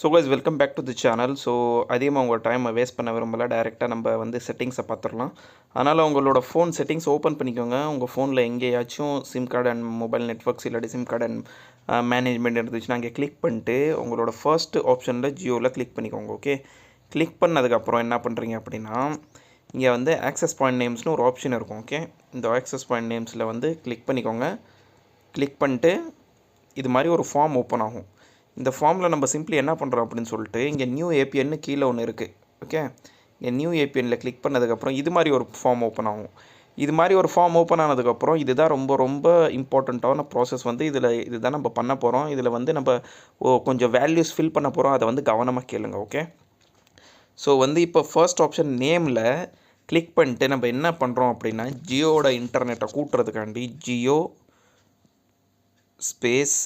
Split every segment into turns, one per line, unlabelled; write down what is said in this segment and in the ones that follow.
So guys welcome back to the channel so அதிகமாக உங்கள் டைமை வேஸ்ட் பண்ண விரும்பல. டேரெக்டாக நம்ம வந்து செட்டிங்ஸை பார்த்துடலாம் அதனால் உங்களோட ஃபோன் செட்டிங்ஸ் ஓப்பன் பண்ணிக்கோங்க. உங்கள் ஃபோனில் எங்கேயாச்சும் sim card and mobile networks இல்லாட்டி சிம் கார்டு அண்ட் மேனேஜ்மெண்ட் இருந்துச்சுன்னா அங்கே கிளிக் பண்ணிட்டு உங்களோட ஃபர்ஸ்ட் ஆப்ஷனில் ஜியோவில் கிளிக் பண்ணிக்கோங்க ஓகே கிளிக் பண்ணதுக்கப்புறம் என்ன பண்ணுறீங்க அப்படின்னா இங்கே வந்து ஆக்சஸ் பாயிண்ட் நேம்ஸ்னு ஒரு ஆப்ஷன் இருக்கும் ஓகே இந்த ஆக்சஸ் பாயிண்ட் நேம்ஸில் வந்து கிளிக் பண்ணிக்கோங்க. கிளிக் பண்ணிட்டு இது மாதிரி ஒரு ஃபார்ம் ஓப்பன் ஆகும். இந்த ஃபார்மில் நம்ம சிம்பிளி என்ன பண்ணுறோம் அப்படின்னு சொல்லிட்டு இங்கே நியூ ஏபிஎன்னு கீழே ஒன்று இருக்குது ஓகே இங்கே நியூ ஏபிஎனில் கிளிக் பண்ணதுக்கப்புறம் இது மாதிரி ஒரு ஃபார்ம் ஓப்பன் ஆகும். இது மாதிரி ஒரு ஃபார்ம் ஓப்பன் ஆனதுக்கப்புறம் இதுதான் ரொம்ப ரொம்ப இம்பார்ட்டண்ட்டான ப்ராசஸ் வந்து இதில் இதுதான் நம்ம பண்ண போகிறோம் இதில் வந்து நம்ம ஓ கொஞ்சம் வேல்யூஸ் ஃபில் பண்ண போகிறோம் அதை வந்து கவனமாக கேளுங்க ஓகே ஸோ வந்து இப்போ ஃபர்ஸ்ட் ஆப்ஷன் நேமில் கிளிக் பண்ணிட்டு நம்ம என்ன பண்ணுறோம் அப்படின்னா ஜியோட இன்டர்நெட்டை கூட்டுறதுக்காண்டி Jio space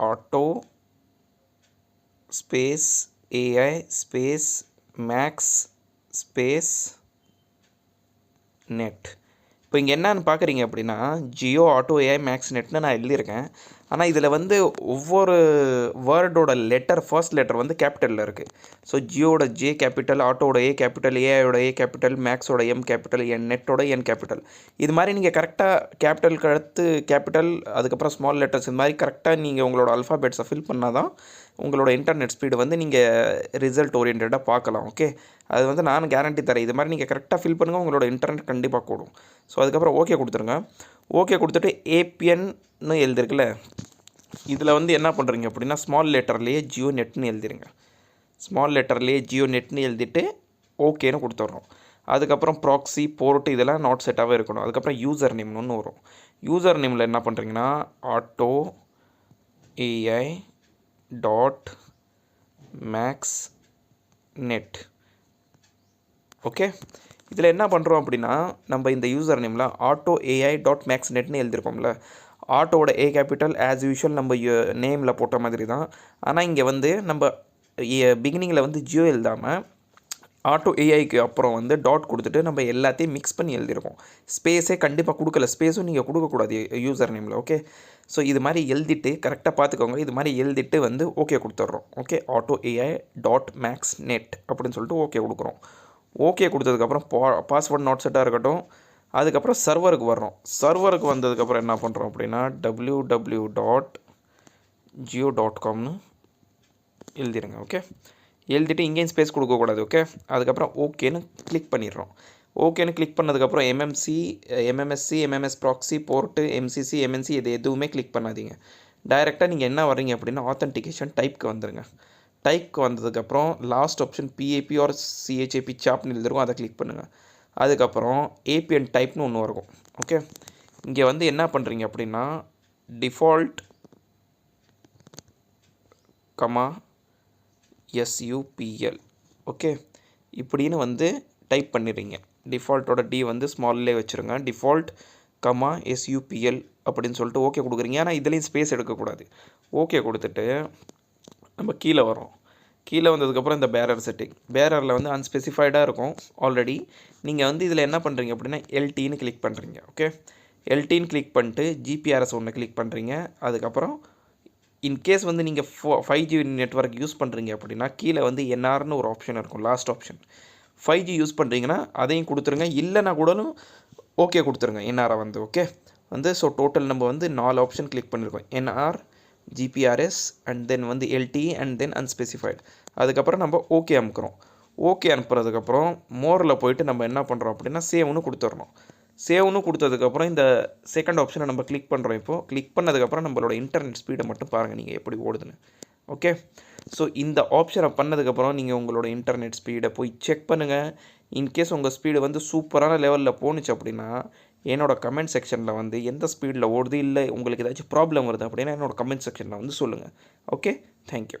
auto space AI space max space net. இப்போ இங்கே என்னன்னு பார்க்குறீங்க அப்படின்னா ஜியோ ஆட்டோ ஏஐ மேக்ஸ் நெட்னு நான் எழுதியிருக்கேன். ஆனால் இதில் வந்து ஒவ்வொரு வேர்டோட லெட்டர் ஃபர்ஸ்ட் லெட்டர் வந்து கேபிட்டலில் இருக்குது ஸோ ஜியோட ஜே கேபிட்டல் ஆட்டோட ஏ கேபிட்டல் ஏஐயோட ஏ கேபிட்டல் மேக்ஸோட எம் கேபிட்டல் என் நெட்டோட என் கேபிட்டல் இது மாதிரி நீங்கள் கரெக்டாக கேபிட்டலுக்கு கழுத்து கேபிட்டல் அதுக்கப்புறம் ஸ்மால் லெட்டர்ஸ் இது மாதிரி கரெக்டாக நீங்கள் உங்களோட அல்ஃபாபெட்ஸை ஃபில் பண்ணால் தான் உங்களோட இன்டர்நெட் ஸ்பீடு வந்து நீங்கள் ரிசல்ட் ஓரியன்டாக பார்க்கலாம் ஓகே அது வந்து நான் கேரண்டி தரேன். இது மாதிரி நீங்கள் கரெக்டாக ஃபில் பண்ணுங்கள் உங்களோட இன்டர்நெட் கண்டிப்பாக கூடும். ஸோ அதுக்கப்புறம் ஓகே கொடுத்துருங்க. ஓகே கொடுத்துட்டு ஏபிஎன்னு எழுதிருக்குல்ல. இதில் வந்து என்ன பண்ணுறீங்க அப்படின்னா ஸ்மால் லெட்டர்லேயே ஜியோ நெட்னு எழுதிருங்க. ஸ்மால் லெட்டர்லேயே ஜியோ நெட்னு எழுதிட்டு ஓகேன்னு கொடுத்துட்றோம் அதுக்கப்புறம் ப்ராக்ஸி போர்ட்டு இதெல்லாம் நாட் செட்டாகவே இருக்கணும். அதுக்கப்புறம் யூசர் நேம்னு ஒன்று வரும். யூசர் நேமில் என்ன பண்ணுறீங்கன்னா auto AI dot max net okay? இதில் என்ன பண்ணுறோம் அப்படின்னா நம்ம இந்த யூசர் நேமில் ஆட்டோ ஏஐ டாட் மேக்ஸ் நெட்னு எழுதியிருக்கோம்ல ஆட்டோவோட ஏ கேபிட்டல் ஆஸ் யூஷுவல் நம்ம நேமில் போட்ட மாதிரி தான். ஆனால் இங்கே வந்து நம்ம பிகினிங்கில் வந்து ஜியோ எழுதாமல் ஆட்டோ ஏஐக்கு அப்புறம் வந்து டாட் கொடுத்துட்டு நம்ம எல்லாத்தையும் மிக்ஸ் பண்ணி எழுதியிருக்கோம். ஸ்பேஸே கண்டிப்பாக கொடுக்கல. ஸ்பேஸும் நீங்கள் கொடுக்கக்கூடாது யூசர் நேமில் ஓகே ஸோ இது மாதிரி எழுதிட்டு கரெக்டாக பார்த்துக்கோங்க. இது மாதிரி எழுதிட்டு வந்து ஓகே கொடுத்துட்றோம் okay auto AI dot max net அப்படின்னு சொல்லிட்டு ஓகே கொடுக்குறோம். ஓகே கொடுத்ததுக்கப்புறம் பா பாஸ்வேர்ட் நாட் செட்டாக இருக்கட்டும். அதுக்கப்புறம் சர்வருக்கு வர்றோம் சர்வருக்கு வந்ததுக்கப்புறம் என்ன பண்ணுறோம் அப்படின்னா W W dot Jio dot காம்னு எழுதிடுங்க ஓகே எழுதிட்டு இங்கேயும் ஸ்பேஸ் கொடுக்கக்கூடாது ஓகே அதுக்கப்புறம் ஓகேன்னு கிளிக் பண்ணிடுறோம். ஓகேன்னு கிளிக் பண்ணதுக்கப்புறம் MMC MMSC MMS proxy port MCC MNC இது எதுவுமே கிளிக் பண்ணாதீங்க. டைரெக்டாக நீங்கள் என்ன வர்றீங்க அப்படின்னா ஆத்தன்டிகேஷன் டைப்க்கு வந்துடுங்க டைப்க்கு வந்ததுக்கப்புறம் last option PAP or CHAP சாப்னு எழுதிருக்கும் அதை கிளிக் பண்ணுங்கள் அதுக்கப்புறம் ஏபிஎன் டைப்னு ஒன்று இருக்கும் ஓகே இங்கே வந்து என்ன பண்ணுறீங்க அப்படின்னா டிஃபால்ட் கமா எஸ்யூபிஎல் ஓகே இப்படின்னு வந்து டைப் பண்ணிடுறீங்க. டிஃபால்ட்டோட டி வந்து ஸ்மால்லே வச்சுருங்க. டிஃபால்ட் கமா எஸ்யூபிஎல் அப்படின்னு சொல்லிட்டு ஓகே கொடுக்குறீங்க. ஆனால் இதுலேயும் ஸ்பேஸ் எடுக்கக்கூடாது. ஓகே கொடுத்துட்டு நம்ம கீழே வரோம் கீழே வந்ததுக்கப்புறம் இந்த பேரர் செட்டிங் பேரரில் வந்து அன்ஸ்பெசிஃபைடாக இருக்கும். ஆல்ரெடி நீங்கள் வந்து இதில் என்ன பண்ணுறீங்க அப்படின்னா எல்டின்னு கிளிக் பண்ணுறீங்க ஓகே எல்டின்னு கிளிக் பண்ணிட்டு ஜிபிஆர்எஸ் ஒன்று கிளிக் பண்ணுறீங்க அதுக்கப்புறம் இன்கேஸ் வந்து நீங்கள் ஃபோ ஃபைவ் ஜி நெட்ஒர்க் யூஸ் பண்ணுறீங்க அப்படின்னா கீழே வந்து என்ஆர்னு ஒரு ஆப்ஷன் இருக்கும். Last option five G use பண்ணுறீங்கன்னா அதையும் கொடுத்துருங்க. இல்லைனா கூடலும் ஓகே கொடுத்துருங்க. என்ஆரை வந்து ஓகே வந்து ஸோ டோட்டல் நம்ம வந்து நாலு ஆப்ஷன் கிளிக் பண்ணியிருக்கோம் என்ஆர் ஜிபிஆர்எஸ் அண்ட் தென் வந்து எல்டி அண்ட் தென் அன்ஸ்பெசிஃபைடு அதுக்கப்புறம் நம்ம ஓகே அனுப்புகிறோம் ஓகே அனுப்புறதுக்கப்புறம் மோரில் போயிட்டு நம்ம என்ன பண்ணுறோம் அப்படின்னா சேவ்னு கொடுத்துட்றோம் சேவ்னு கொடுத்ததுக்கப்புறம் இந்த செகண்ட் ஆப்ஷனை நம்ம கிளிக் பண்ணுறோம் இப்போது கிளிக் பண்ணதுக்கப்புறம் நம்மளோட இன்டர்நெட் ஸ்பீடை மட்டும் பாருங்கள் நீங்கள் எப்படி ஓடுதுன்னு. ஓகே ஸோ இந்த ஆப்ஷனை பண்ணதுக்கப்புறம் நீங்கள் உங்களோட இன்டர்நெட் ஸ்பீடை போய் செக் பண்ணுங்கள் இன்கேஸ் உங்கள் ஸ்பீடு வந்து சூப்பரான லெவலில் போணுச்சு அப்படின்னா என்னோடய கமெண்ட் செக்ஷனில் வந்து எந்த ஸ்பீடில் ஓடுது இல்லை உங்களுக்கு ஏதாச்சும் ப்ராப்ளம் வருது அப்படின்னா என்னோடய கமெண்ட் செக்ஷனில் வந்து சொல்லுங்கள் ஓகே தேங்க்யூ